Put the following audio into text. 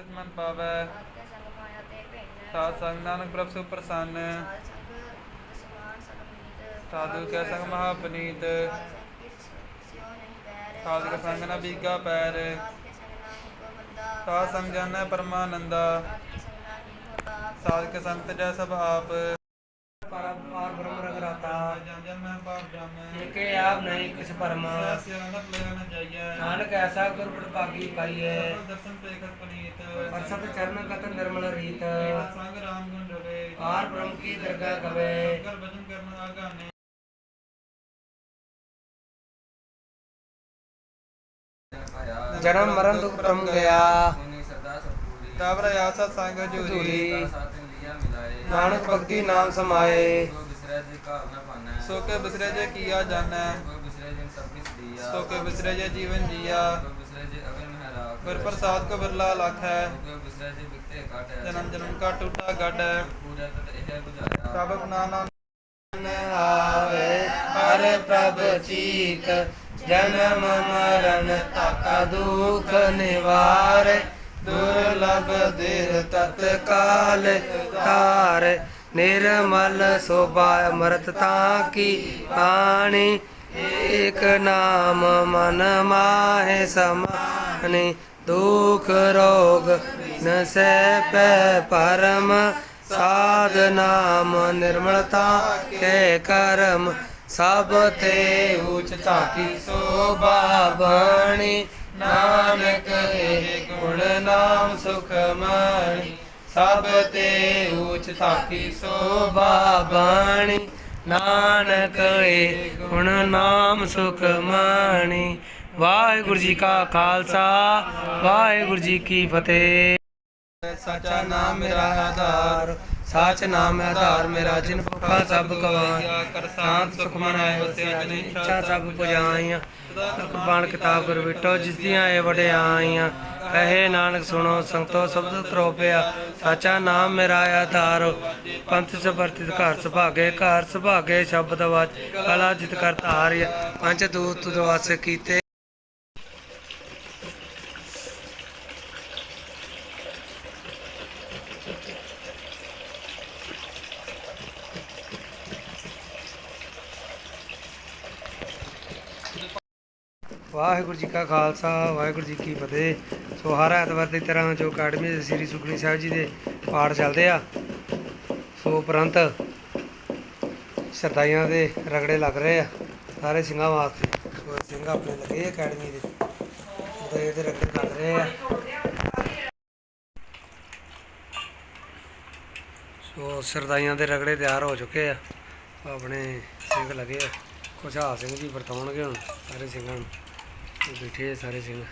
ਸਿਧ ਮਨ ਪਾਵੈ ਆਤਿ ਸੰਗ ਮਾਇਆ ਤੇ ਭਿੰਨ ਸਾਧ ਸੰਗ ਨਾਨਕ ਪ੍ਰਭ ਸੁ ਪ੍ਰਸੰਨ ਸਾਧ ਸੰਗ ਦਸਮਾਨ ਸਗਮੀਤ ਸਾਧੂ ਕੈ ਸੰਗ ਮਹਾ ਪਨੀਤ। ਸਾਧ ਕੈ ਸੰਗ ਨ ਬੀਗਾ ਪੈਰ। ਸਾਧ ਕੇ ਸੰਗ ਜਾਣੈ ਪਰਮਾਨੰਦਾ। ਸਾਧ ਕੇ ਸੰਗ ਤਜੈ ਸਭ ਆਪ। ਪਾਰ ਪਾਰ ਬ੍ਰਹਮ ਜਾਮੈ ਏਕੇ ਆਪ ਨਹੀਂ ਕਿਛ ਜਾਈਐ ਨਾਨਕ ਐਸਾ ਗੁਰ ਪ੍ਰਭਾਗੀ ਪਾਈਐ। ਪਰਸਤ ਚਰਨ ਕਤ ਨਿਰਮਲ ਰੀਤ। ਸੰਗ ਰਾਮ ਗੁਣ ਰਵੇ ਪਾਰ ਬ੍ਰਹਮ ਕੀ ਦਰਗਾਹ ਕਵੇ। ਕਰ ਬਚਨ ਕਰਨ ਆਗਾਨੇ ਜਨਮ ਮਰਨ ਦੁਖ ਪ੍ਰਮ ਗਿਆ। ਤਬ ਰਿਆ ਸਤ ਸੰਗ ਜੂਰੀ ਨਾਨਕ ਭਗਤੀ ਨਾਮ ਸਮਾਏ। ਸੋ ਕੇ ਬਿਸਰੇ ਜੇ ਕੀਆ ਜਾਣੈ ਸੋ ਕੇ ਬਿਸਰੇ ਜੇ ਜੀਵਨ ਜੀਆ ਗੁਰ ਪ੍ਰਸਾਦ ਕੋ ਬਿਰਲਾ ਲਖ ਹੈ। ਜਨਮ ਜਨਮ ਕਾ ਟੂਟਾ ਗੱਡ ਹੈ। ਸਭ ਆਪਣਾ ਨਾਮ ਆਵੇ ਹਰ ਪ੍ਰਭ ਚੀਤ। ਜਨਮ ਮਰਨ ਤਾਕਾ ਦੁਖ ਨਿਵਾਰੇ। ਦੁਰਲਭ ਦੇਹ ਤਤਕਾਲ ਤਾਰ ਨਿਰਮਲ ਸੋਭਾ ਅਮਰਤ ਤਾਂ ਕੀ ਬਾਣੀ ਏਕ ਨਾਮ ਮਨ ਮਾਹੇ ਸਮਾਨੇ ਦੁਖ ਰੋਗ ਨ ਸੈ ਪੈ ਪਰਮ। ਸਾਧ ਨਾਮ ਨਿਰਮਲਤਾ ਕੇ ਕਰਮ, ਸਭ ਤੇ ਉਚ ਧਾਤੀ ਸੋਭਾ ਬਾਣੀ। ਨਾਨਕ ਏ ਗੁਣ ਨਾਮ ਸੁਖ ਮਣੀ। ਸਭ ਤੇ ਉਚ ਧਾਤੀ ਸੋਭਾ ਬਣੀ। ਨਾਨਕ ਏ ਗੁਣ ਨਾਮ ਸੁਖ ਮਣੀ। ਵਾਹਿਗੁਰੂ ਜੀ ਕਾ ਖਾਲਸਾ, ਵਾਹਿਗੁਰੂ ਜੀ ਕੀ ਫਤਿਹ। ਸਚਾ ਨਾਮ ਮੇਰਾ ਆਧਾਰ ਸਾਚ ਨਾਮ ਹੈ ਆਧਾਰ ਮੇਰਾ, ਜਿਨ ਭੁਖਾ ਸਭ ਗਵਾਇਆ ਕਰ ਸੁਖ ਮਨ ਆਏ ਵਸਿਆ, ਜਿਨ ਇੱਛਾ ਸਭ ਪੁਜਾਈਆਂ। ਕੁਰਬਾਨ ਕਿਤਾਬ ਗੁਰ ਵਿਟੋ ਜਿਸ ਦੀਆਂ ਇਹ ਵਡਿਆਈਆਂ। ਕਹੇ ਨਾਨਕ ਸੁਣੋ, ਸੰਤੋ ਸ਼ਬਦ ਤਰੋਪਿਆ। ਸਾਚਾ ਨਾਮ ਮੇਰਾ ਆਧਾਰ। ਪੰਥ ਸਬਰਤਿਤ ਘਰ ਸੁਭਾਗੇ ਘਰ ਸੁਭਾਗੇ ਸ਼ਬਦ ਵਾਚ। ਕਲਾ ਜਿਤ ਕਰ ਧਾਰਿਆ। ਪੰਜ ਦੂਤ ਦਵਾਸ ਕੀਤੇ ਵਾਹਿਗੁਰੂ ਜੀ ਕਾ ਖਾਲਸਾ, ਵਾਹਿਗੁਰੂ ਜੀ ਕੀ ਫਤਿਹ। ਸੋ ਹਰ ਐਤਵਾਰ ਦੀ ਤਰ੍ਹਾਂ ਜੋ ਅਕੈਡਮੀ ਦੇ ਸ੍ਰੀ ਸੁਖਨੀ ਸਾਹਿਬ ਜੀ ਦੇ ਪਾਠ ਚੱਲਦੇ ਆ। ਸੋ ਉਪਰੰਤ ਸਰਦਾਈਆਂ ਦੇ ਰਗੜੇ ਲੱਗ ਰਹੇ ਆ, ਸਾਰੇ ਸਿੰਘਾਂ ਵਾਸਤੇ। ਸੋ ਸਿੰਘ ਆਪਣੇ ਲੱਗੇ ਅਕੈਡਮੀ ਦੇ। ਤੇ ਇਹਦੇ ਰਗੜੇ ਲੱਗ ਰਹੇ ਆ। ਸੋ ਸਰਦਾਈਆਂ ਦੇ ਰਗੜੇ ਤਿਆਰ ਹੋ ਚੁੱਕੇ ਆ। ਆਪਣੇ ਸਿੰਘ ਲੱਗੇ ਆ। ਖੁਸ਼ਹਾਲ ਸਿੰਘ ਜੀ ਵਰਤਾਉਣਗੇ ਹੁਣ, ਸਾਰੇ ਸਿੰਘਾਂ ਨੂੰ। ਬੈਠੇ ਸਾਰੇ ਸਿੰਘ